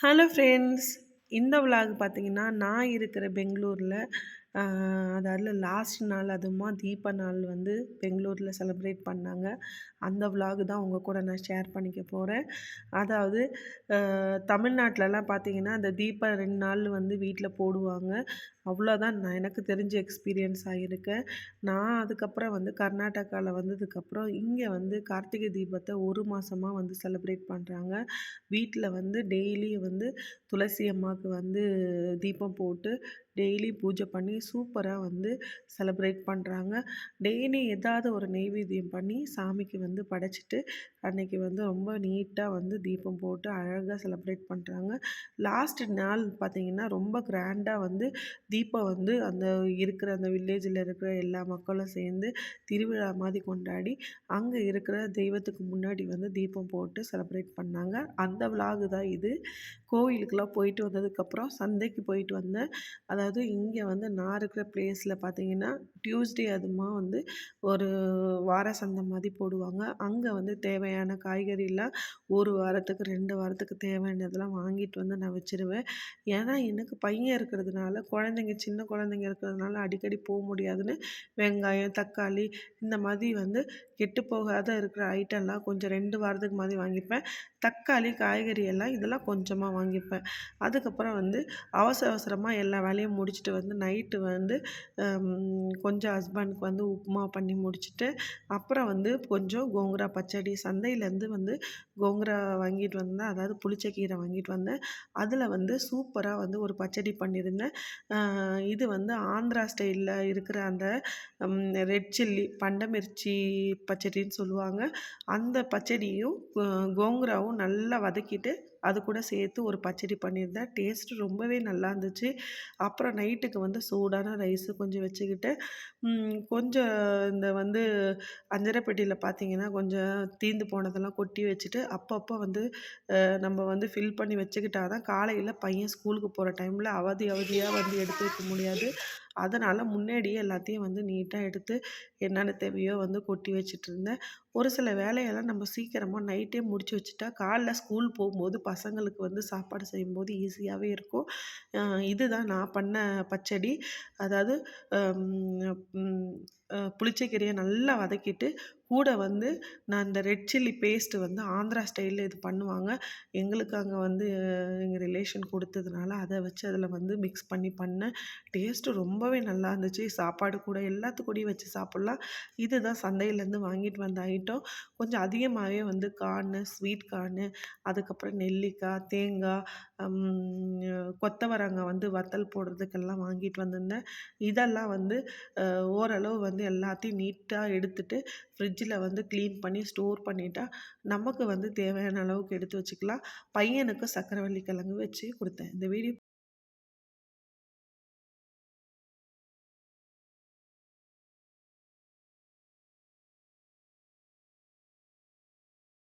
Hello friends இந்த vlog பார்த்தீங்கன்னா நான் இருக்கிற பெங்களூரில் அதாவது லாஸ்ட் நாள் அதுமா தீப நாள் வந்து பெங்களூரில் செலிப்ரேட் பண்ணாங்க. அந்த விலாகு தான் உங்கள் கூட நான் ஷேர் பண்ணிக்க போகிறேன் அதாவது தமிழ்நாட்டிலலாம் பார்த்தீங்கன்னா அந்த தீபம் ரெண்டு நாள் வந்து வீட்டில் போடுவாங்க. அவ்வளோதான். நான் எனக்கு தெரிஞ்ச எக்ஸ்பீரியன்ஸ் ஆகியிருக்கேன் நான் அதுக்கப்புறம் வந்து கர்நாடகாவில் வந்ததுக்கப்புறம் இங்கே வந்து கார்த்திகை தீபத்தை ஒரு மாதமாக வந்து செலிப்ரேட் பண்ணுறாங்க வீட்டில் வந்து டெய்லி வந்து துளசி அம்மாவுக்கு வந்து தீபம் போட்டு டெய்லி பூஜை பண்ணி சூப்பராக வந்து செலப்ரேட் பண்ணுறாங்க டெய்லி ஏதாவது ஒரு நெய்வேத்தியம் பண்ணி சாமிக்கு வந்து படைச்சிட்டு அன்றைக்கி வந்து ரொம்ப நீட்டாக வந்து தீபம் போட்டு அழகாக செலப்ரேட் பண்ணுறாங்க லாஸ்ட் நாள் பார்த்திங்கன்னா ரொம்ப கிராண்டாக வந்து தீபம் வந்து அந்த இருக்கிற அந்த வில்லேஜில் இருக்கிற எல்லா மக்களும் சேர்ந்து திருவிழா மாதிரி கொண்டாடி அங்கே இருக்கிற தெய்வத்துக்கு முன்னாடி வந்து தீபம் போட்டு செலப்ரேட் பண்ணாங்க. அந்த விலாகு தான் இது. கோவிலுக்கெலாம் போயிட்டு வந்ததுக்கப்புறம் சந்தைக்கு போயிட்டு வந்தேன் அதாவது இங்கே வந்து நான் இருக்கிற பிளேஸில் பார்த்தீங்கன்னா டியூஸ்டே அதுமா வந்து ஒரு வார சந்தை மாதிரி போடுவாங்க. அங்கே வந்து தேவையான காய்கறிலாம் ஒரு வாரத்துக்கு ரெண்டு வாரத்துக்கு தேவையானதெல்லாம் வாங்கிட்டு வந்து நான் வச்சுருவேன். ஏன்னா எனக்கு பையன் இருக்கிறதுனால குழந்தை குழந்தைங்க சின்ன குழந்தைங்க இருக்கிறதுனால அடிக்கடி போக முடியாதுன்னு வெங்காயம் தக்காளி இந்த மாதிரி வந்து கெட்டு போகாத இருக்கிற ஐட்டம்லாம் கொஞ்சம் ரெண்டு வாரத்துக்கு மாதிரி வாங்கிப்பேன் தக்காளி காய்கறி எல்லாம் இதெல்லாம் கொஞ்சமாக வாங்கிப்பேன் அதுக்கப்புறம் வந்து அவசர அவசரமாக எல்லா வேலையும் முடிச்சுட்டு வந்து நைட்டு வந்து கொஞ்சம் ஹஸ்பண்டுக்கு வந்து உப்புமா பண்ணி முடிச்சுட்டு அப்புறம் வந்து கொஞ்சம் கோங்குரா பச்சடி சந்தையிலேருந்து வந்து கோங்குரா வாங்கிட்டு வந்தேன். அதாவது புளிச்சக்கீரை வாங்கிட்டு வந்தேன். அதில் வந்து சூப்பராக வந்து ஒரு பச்சடி பண்ணியிருந்தேன். இது வந்து ஆந்திரா ஸ்டைலில் இருக்கிற அந்த ரெட் சில்லி பண்டமிர்ச்சி பச்சடின்னு சொல்லுவாங்க. அந்த பச்சடியும் கோங்குராவும் நல்லா வதக்கிட்டு அது கூட சேர்த்து ஒரு பச்சடி பண்ணியிருந்தேன் டேஸ்ட் ரொம்பவே நல்லா இருந்துச்சு அப்புறம் நைட்டுக்கு வந்து சூடான ரைஸு கொஞ்சம் வச்சுக்கிட்டு கொஞ்சம் இந்த வந்து அஞ்சரைப்பெட்டியில் பார்த்தீங்கன்னா கொஞ்சம் தீந்து போனதெல்லாம் கொட்டி வச்சுட்டு அப்பப்போ வந்து நம்ம வந்து ஃபில் பண்ணி வச்சுக்கிட்டா தான் காலையில் பையன் ஸ்கூலுக்கு போகிற டைமில் அவதி அவதியாக வந்து எடுத்து வைக்க முடியாது. அதனால் முன்னாடியே எல்லாத்தையும் வந்து நீட்டாக எடுத்து என்னென்ன தேவையோ வந்து கொட்டி வச்சுட்டு இருந்தேன் ஒரு சில வேலையெல்லாம் நம்ம சீக்கிரமாக நைட்டே முடிச்சு வச்சுட்டா காலைல ஸ்கூல் போகும்போது பசங்களுக்கு வந்து சாப்பாடு செய்யும்போது ஈஸியாகவே இருக்கும். இதுதான் நான் பண்ண பச்சடி. அதாவது புளிச்சக்கீரையை நல்லா வதக்கிட்டு கூட வந்து நான் இந்த ரெட் சில்லி பேஸ்ட்டு வந்து ஆந்திரா ஸ்டைலில் இது பண்ணுவாங்க. எங்களுக்கு அங்கே வந்து எங்கள் ரிலேஷன் கொடுத்ததுனால அதை வச்சு அதில் வந்து மிக்ஸ் பண்ணி பண்ணேன் டேஸ்ட்டு ரொம்பவே நல்லா இருந்துச்சு. சாப்பாடு கூட எல்லாத்துக்கூடையும் வச்சு சாப்பிட்லாம். இதுதான் சந்தையிலேருந்து வாங்கிட்டு வந்த ஐட்டம் கொஞ்சம் அதிகமாகவே வந்து கார்னு ஸ்வீட் கார்னு அதுக்கப்புறம் நெல்லிக்காய் தேங்காய் கொத்தவரங்க வந்து வத்தல் போடுறதுக்கெல்லாம் வாங்கிட்டு வந்திருந்தேன். இதெல்லாம் வந்து ஓரளவு வந்து எல்லாத்தையும் நீட்டாக எடுத்துகிட்டு ஃப்ரிட்ஜில் வந்து க்ளீன் பண்ணி ஸ்டோர் பண்ணிட்டா நமக்கு வந்து தேவையான அளவுக்கு எடுத்து வச்சுக்கலாம். பையனுக்கு சக்கரவள்ளி கிழங்கு வச்சு கொடுத்தேன். இந்த வீடியோ